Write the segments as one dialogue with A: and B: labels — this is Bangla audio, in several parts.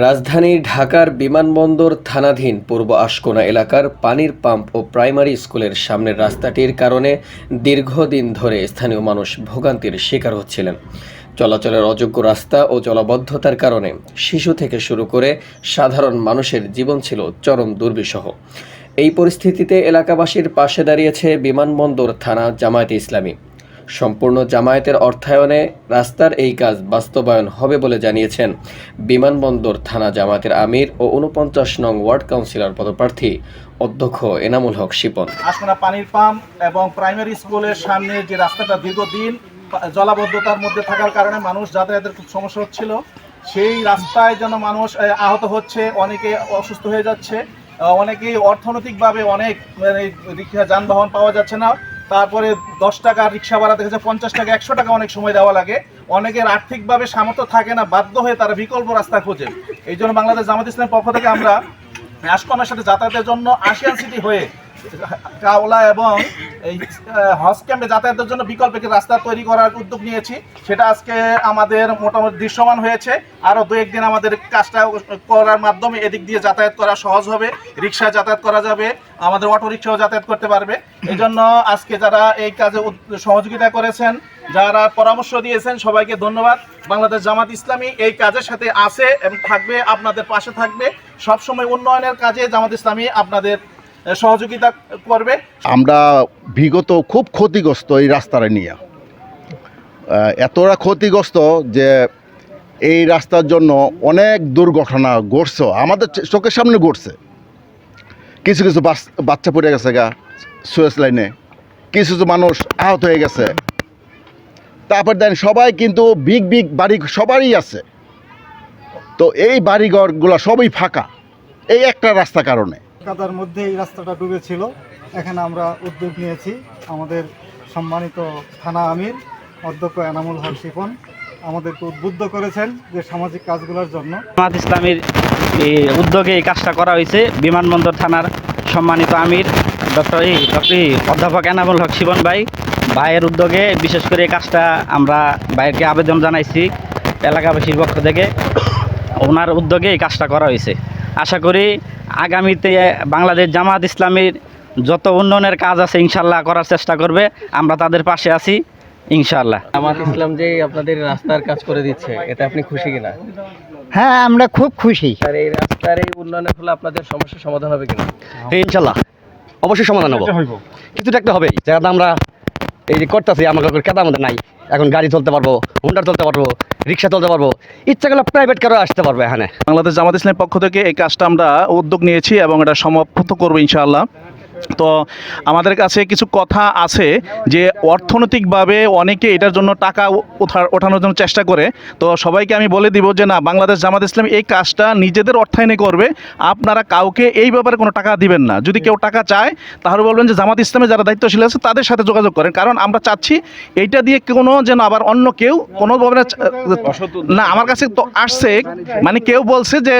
A: রাজধানী ঢাকার বিমানবন্দর থানাধীন পূর্ব আশকোনা এলাকার পানির পাম্প ও প্রাইমারি স্কুলের সামনের রাস্তাটির কারণে দীর্ঘদিন ধরে স্থানীয় মানুষ ভোগান্তির শিকার হচ্ছিলেন। চলাচলের অযোগ্য রাস্তা ও জলাবদ্ধতার কারণে শিশু থেকে শুরু করে সাধারণ মানুষের জীবন ছিল চরম দুর্বিষহ। এই পরিস্থিতিতে এলাকাবাসীর পাশে দাঁড়িয়েছে বিমানবন্দর থানা জামায়াতে ইসলামী। সম্পূর্ণ জামায়াতের অর্থায়নে রাস্তার এই কাজ বাস্তবায়ন হবে বলে জানিয়েছেন বিমানবন্দর থানা জামায়াতের আমির ও উনপঞ্চাশ নং ওয়ার্ড কাউন্সিলর পদপ্রার্থী অধ্যক্ষ এনামুল হক শিপন।
B: আশকোনা পানির পাম্প এবং প্রাইমারি স্কুলের সামনে যে রাস্তাটা দীর্ঘদিন জলাবদ্ধতার মধ্যে থাকার কারণে মানুষ যাতায়াতের খুব সমস্যা হচ্ছিল সেই রাস্তায় যেন মানুষ আহত হচ্ছে অনেকে অসুস্থ হয়ে যাচ্ছে অনেকেই অর্থনৈতিকভাবে অনেক মানে, যানবাহন পাওয়া যাচ্ছে না তারপরে দশ টাকা রিক্সা ভাড়া দেখা যায় পঞ্চাশ টাকা, একশো টাকা অনেক সময় দেওয়া লাগে। অনেকের আর্থিকভাবে সামর্থ্য থাকে না, বাধ্য হয়ে তারা বিকল্প রাস্তা খোঁজে। এই জন্য বাংলাদেশ জামাত ইসলামের পক্ষ থেকে আমরা আশকোনার সাথে যাতায়াতের জন্য আশিয়ান সিটি হয়ে কাওলা এবং এই হজ ক্যাম্পে যাতায়াতের জন্য বিকল্প একটি রাস্তা তৈরি করার উদ্যোগ নিয়েছি। সেটা আজকে আমাদের মোটামুটি দৃশ্যমান হয়েছে। আরও দু একদিন আমাদের কাজটা করার মাধ্যমে এদিক দিয়ে যাতায়াত করা সহজ হবে। রিক্সা যাতায়াত করা যাবে, আমাদের অটো রিক্সাও যাতায়াত করতে পারবে। এই জন্য আজকে যারা এই কাজে সহযোগিতা করেছেন, যারা পরামর্শ দিয়েছেন, সবাইকে ধন্যবাদ। বাংলাদেশ জামাত ইসলামী এই কাজের সাথে আছে এবং থাকবে, আপনাদের পাশে থাকবে। সবসময় উন্নয়নের কাজে জামাত ইসলামী আপনাদের সহযোগিতা করবে।
C: আমরা বিগত খুব ক্ষতিগ্রস্ত এই রাস্তাটা নিয়ে। এতটা ক্ষতিগ্রস্ত যে এই রাস্তার জন্য অনেক দুর্ঘটনা ঘটছে। আমাদের চোখের সামনে ঘটছে। কিছু কিছু বাচ্চা পড়ে গেছে গা সুয়েস লাইনে কিছু কিছু মানুষ আহত হয়ে গেছে। তারপর দেন সবাই কিন্তু বিগ বিগ বাড়ি সবারই আছে। তো এই বাড়িঘরগুলো সবই ফাঁকা। এই একটা রাস্তা কারণে।
D: কাদার মধ্যে এই রাস্তাটা ডুবেছিল। এখানে আমরা উদ্যোগ নিয়েছি। আমাদের সম্মানিত থানা আমির অধ্যক্ষ এনামুল হক শিপন আমাদেরকে উদ্বুদ্ধ করেছেন যে সামাজিক কাজগুলোর জন্য।
E: ইসলামীর উদ্যোগে এই কাজটা করা হয়েছে। বিমানবন্দর থানার সম্মানিত আমির, ডক্টর এই ডক্টর অধ্যাপক এনামুল হক শিবন ভাই। ভাইয়ের উদ্যোগে বিশেষ করে এই কাজটা আমরা ভাইয়েরকে আবেদন জানাইছি এলাকাবাসীর পক্ষ থেকে। ওনার উদ্যোগে এই কাজটা করা হয়েছে। আশা করি আগামীতে বাংলাদেশ জামাত ইসলামীর যত উন্নয়নের কাজ আছে ইনশাল্লাহ করার চেষ্টা করবে। আমরা তাদের পাশে আছি। ইনশাল্লাহ
F: জামাত ইসলাম যে আপনাদের রাস্তার কাজ করে দিচ্ছে এতে আপনি খুশি কিনা?
G: হ্যাঁ আমরা খুব খুশি।
F: আর এই রাস্তার এই উন্নয়নের ফলে আপনাদের সমস্যার সমাধান হবে কিনা?
H: ইনশাল্লাহ অবশ্যই সমাধান হব। কিছুটা একটা হবেই যেটা আমরা এই যে করতেছি আমাকে কেদা আমাদের নাই। এখন গাড়ি চলতে পারব হুন্ডার চলতে পারব রিক্সা চলতে পারব। ইচ্ছা করলে প্রাইভেট কারও আসতে পারব এখানে।
B: বাংলাদেশ জামাত ইসলামের পক্ষ থেকে এই কাজটা আমরা উদ্যোগ নিয়েছি এবং এটা সমাপ্ত করব ইনশাআল্লাহ। তো আমাদের কাছে কিছু কথা আছে যে অর্থনৈতিকভাবে অনেকে এটার জন্য টাকা ওঠার ওঠানোর জন্য চেষ্টা করে। তো সবাইকে আমি বলে দিব যে না, বাংলাদেশ জামাত ইসলাম এই কাজটা নিজেদের অর্থায়নে করবে। আপনারা কাউকে এই ব্যাপারে কোনো টাকা দিবেন না। যদি কেউ টাকা চায়, তাহলে বলবেন যে জামাত ইসলামে যারা দায়িত্বশীল আছে, তাদের সাথে যোগাযোগ করেন। কারণ আমরা চাচ্ছি এইটা দিয়ে কোনো যেন আবার অন্য কেউ কোনোভাবে না, আমার কাছে তো আসছে মানে কেউ বলছে যে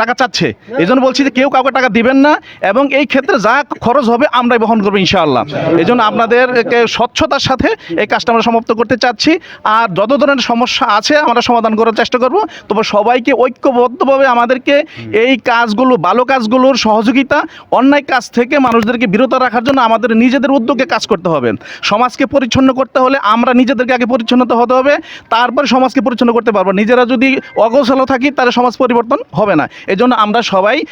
B: টাকা চাচ্ছে। এই জন্য বলছি যে কেউ কাউকে টাকা দিবেন না। এবং এই ক্ষেত্রে যা খরচ হবে, আমরাই বহন করব ইনশাআল্লাহ। এই জন্য আপনাদেরকে স্বচ্ছতার সাথে এই কাজটা আমরা সমাপ্ত করতে চাচ্ছি। আর যত ধরনের সমস্যা আছে, আমরা সমাধান করার চেষ্টা করব। তবে সবাইকে ঐক্যবদ্ধভাবে আমাদেরকে এই কাজগুলো, ভালো কাজগুলোর সহযোগিতা, অন্যায় কাজ থেকে মানুষদেরকে বিরত রাখার জন্য আমাদের নিজেদের উদ্যোগে কাজ করতে হবে। সমাজকে পরিচ্ছন্ন করতে হলে আমরা নিজেদেরকে আগে পরিচ্ছন্নতা হতে হবে। তারপরে সমাজকে পরিচ্ছন্ন করতে পারব। নিজেরা যদি অগোছালো থাকি, তাহলে সমাজ পরিবর্তন হবে না। এই জন্য আমরা সবাই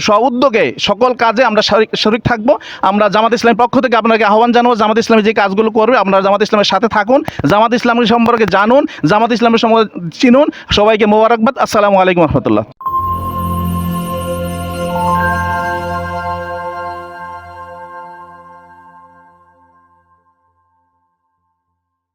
B: স্ব উদ্যোগে সকল কাজে আমরা শরিক- শরিক থাকব। আমরা জামাত ইসলামের পক্ষ থেকে আপনাকে আহ্বান জানাব, জামাত ইসলামী যে কাজগুলো করবে, আপনারা জামাত ইসলামের সাথে থাকুন, জামাত ইসলামের সম্পর্কে জানুন, জামাত ইসলামের সম্পর্কে চিনুন। সবাইকে মোবারকবাদ। আসসালামু আলাইকুম রহমতুল্লাহ।